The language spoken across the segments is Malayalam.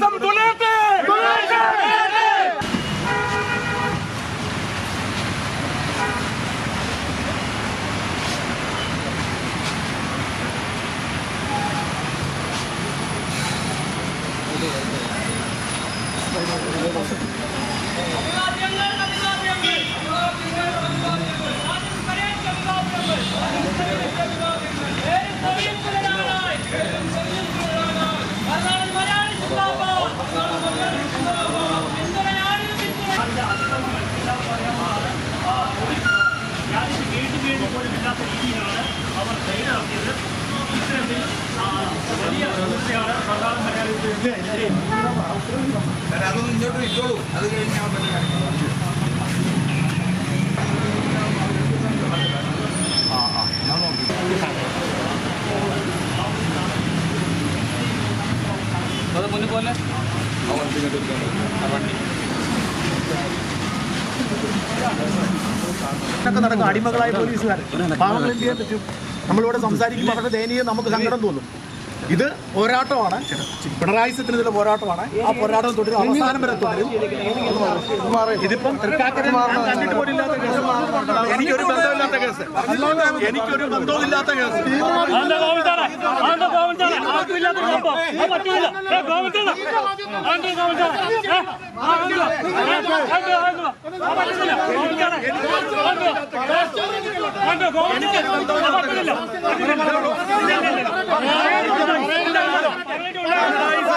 कसम दुलेते अभिवाद्यंगल अभिवाद्यंगल പിണറായിസം തുലയട്ടെ അതൊന്നും ഇങ്ങോട്ട് ഇട്ടോളൂ. അത് കഴിഞ്ഞ് ഞാൻ പറ്റുന്ന കാര്യം ഒക്കെ നടക്കും. അടിമകളായ പോലീസുകാർ. പാവങ്ങൾ എന്ത് ചെയ്യാൻ പറ്റും? നമ്മളിവിടെ സംസാരിക്കുമ്പോൾ അവരുടെ ദയനീയം നമുക്ക് സങ്കടം തോന്നും. ഇത് പോരാട്ടമാണ്. പിണറായി പിണറായിസത്തിനെതിരെ പോരാട്ടമാണ്. ആ പോരാട്ടം തുടരും. അവസാനം വരെ തുടരും. ഇതിപ്പം എനിക്കൊരു കേസ്. എനിക്കൊരു ബന്ധവുമില്ലാത്ത കേസ്. അതെന്താ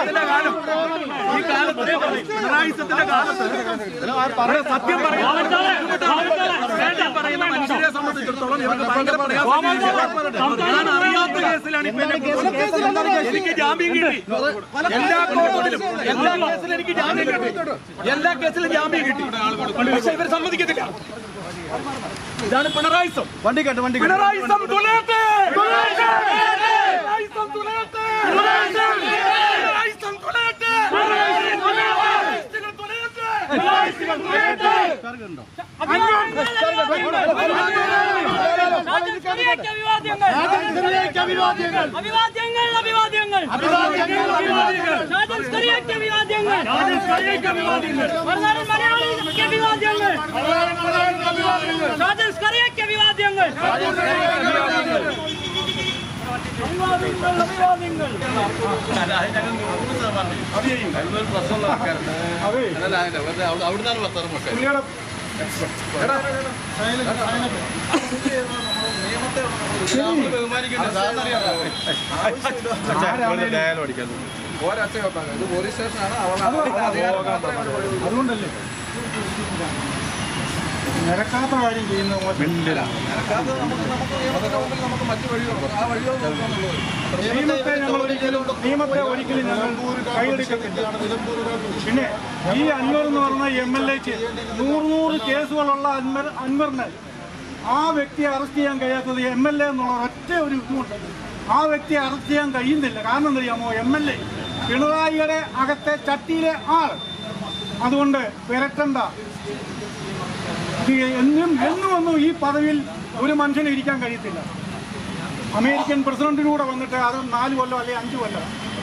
പിണറായിസത്തിന്റെ കാലം. ഈ കാലത്ത് പിണറായിസത്തിന്റെ കാലത്ത് ഇവിടെ സത്യം പറയുന്ന സത്യം പറയുന്ന മനുഷ്യരെ സംബന്ധിച്ചിടത്തോളം ഇവർക്ക് ഭയങ്കര. ഞാൻ അറിയാത്ത കേസിലാണ് ഇപ്പൊ എനിക്ക് ജാമ്യം കിട്ടി. എല്ലാ കോടതിയിലും എല്ലാ കേസിലും എനിക്ക് ജാമ്യം കിട്ടി. എല്ലാ കേസിലും ജാമ്യം കിട്ടി. പക്ഷെ ഇവർ സമ്മതിക്കത്തില്ല. ഇതാണ് പിണറായിസം. വണ്ടി കേട്ട് വണ്ടി പിണറായിസം തുലയട്ടെ അവിടുന്നാണ് അഭിവാദ്യങ്ങൾ ഷാജൻ ഇത് പോലീസ് അതുകൊണ്ടല്ലേ നിരക്കാത്ത കാര്യം ചെയ്യുന്ന നമുക്ക് മറ്റു വഴികളുണ്ട് ആ വഴികൾ നോക്കാന്നുള്ളത് നിയമത്തെ ഞങ്ങൾ ഒരിക്കലും നിയമത്തെ ഒരിക്കലും ഞങ്ങൾ കൈയെടുക്കത്തില്ല. പിന്നെ ഈ അൻവർ എന്ന് പറഞ്ഞ എം എൽ എക്ക് നൂറ് നൂറ് കേസുകളുള്ള അൻവർ അൻവറിനെ ആ വ്യക്തിയെ അറസ്റ്റ് ചെയ്യാൻ കഴിയാത്തത് എം എൽ എ എന്നുള്ള ഒറ്റ ഒരു ഇതുമുണ്ട്. ആ വ്യക്തിയെ അറസ്റ്റ് ചെയ്യാൻ കഴിയുന്നില്ല. കാരണം എന്തറിയാമോ എം എൽ എ പിണറായിയുടെ അകത്തെ ചട്ടിയിലെ ആൾ. അതുകൊണ്ട് വിരട്ടണ്ട. എന്നും എന്നും ഒന്നും ഈ പദവിയിൽ ഒരു മനുഷ്യനെ ഇരിക്കാൻ കഴിയത്തില്ല. അമേരിക്കൻ പ്രസിഡന്റിനൂടെ വന്നിട്ട് അത് നാല് കൊല്ലം അല്ലെങ്കിൽ അഞ്ച് കൊല്ലം?